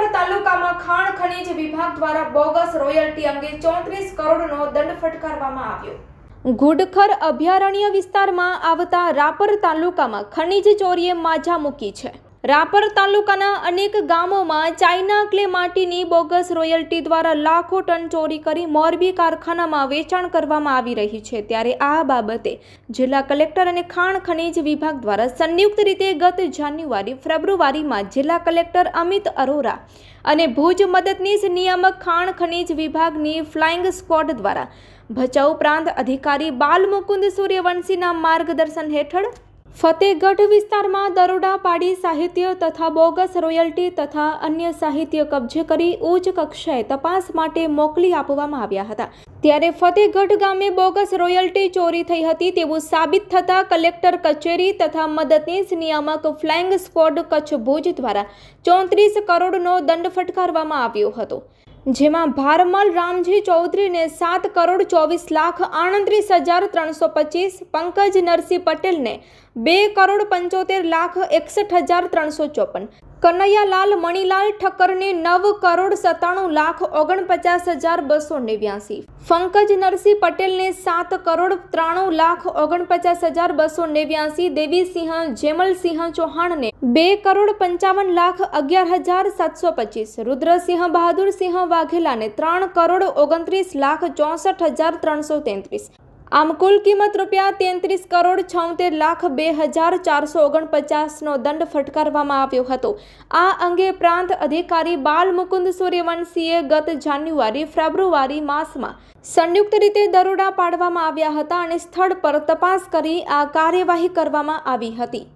રાપર તાલુકામાં ખાણ ખનીજ વિભાગ દ્વારા બોગસ રોયલ્ટી અંગે ચોત્રીસ કરોડનો દંડ ફટકારવામાં આવ્યો. ઘુડખર અભયારણ્ય વિસ્તારમાં આવતા રાપર તાલુકામાં ખનીજ ચોરીએ માજા મૂકી છે. રાપર તાલુકાના અનેક ગામોમાં ચાઇના ક્લે માટીની બોગસ રોયલ્ટી દ્વારા લાખો ટન ચોરી કરી મોરબી કારખાનામાં વેચાણ કરવામાં આવી રહી છે. ત્યારે આ બાબતે જિલ્લા કલેક્ટર અને ખાણ ખનીજ વિભાગ દ્વારા સંયુક્ત રીતે ગત જાન્યુઆરી, ફેબ્રુઆરીમાં જિલ્લા કલેક્ટર અમિત અરોરા અને ભુજ મદદનીશ નિયામક ખાણ ખનીજ વિભાગની ફ્લાઇંગ સ્ક્વોડ દ્વારા ભચાઉ પ્રાંત અધિકારી બાલમુકુંદ સૂર્યવંશીના માર્ગદર્શન હેઠળ ફતેહગઢ વિસ્તારમાં દરોડા પાડી સાહિત્ય તથા બોગસ રોયલ્ટી તથા અન્ય સાહિત્ય કબજે કરી ઉચ્ચ કક્ષાએ તપાસ માટે મોકલી આપવામાં આવ્યા હતા. ત્યારે ફતેહગઢ ગામે બોગસ રોયલ્ટી ચોરી થઈ હતી તેવું સાબિત થતાં કલેક્ટર કચેરી તથા મદદનીશ નિયામક ફ્લાઇંગ સ્ક્વોડ કચ્છ ભુજ દ્વારા ચોત્રીસ કરોડનો દંડ ફટકારવામાં આવ્યો હતો. જેમાં ભારમલ રામજી ચૌધરીને સાત કરોડ ચોવીસ લાખ આણત્રીસ હજાર ત્રણસો પચીસ, પંકજ નરસિંહ પટેલને બે કરોડ પંચોતેર લાખ એકસઠ હજાર ત્રણસો ચોપન. કનૈયાલાલ મણિલાલ ઠક્કરને નવ કરોડ સત્તાણું લાખ ઓગણપચાસ હજાર બસો નેવ્યાસી. પંકજ નરસિંહ પટેલને સાત કરોડ ત્રાણું લાખ ઓગણપચાસ હજાર બસો નેવ્યાસી. દેવીસિંહ જેમલસિંહ ચૌહાણને બે કરોડ પંચાવન લાખ અગિયાર હજાર સાતસો પચીસ. રુદ્રસિંહ બહાદુરસિંહ વાઘેલાને ત્રણ કરોડ ઓગણત્રીસ લાખ ચોસઠ હજાર ત્રણસો તેત્રીસ. આમ કુલ કિંમત રૂપિયા તેત્રીસ કરોડ છોતેર લાખ બે હજાર ચારસો ઓગણપચાસનો દંડ ફટકારવામાં આવ્યો હતો. આ અંગે પ્રાંત અધિકારી બાલ મુકુંદ સૂર્યવંશીએ ગત જાન્યુઆરી, ફેબ્રુઆરી માસમાં સંયુક્ત રીતે દરોડા પાડવામાં આવ્યા હતા અને સ્થળ પર તપાસ કરી આ કાર્યવાહી કરવામાં આવી હતી.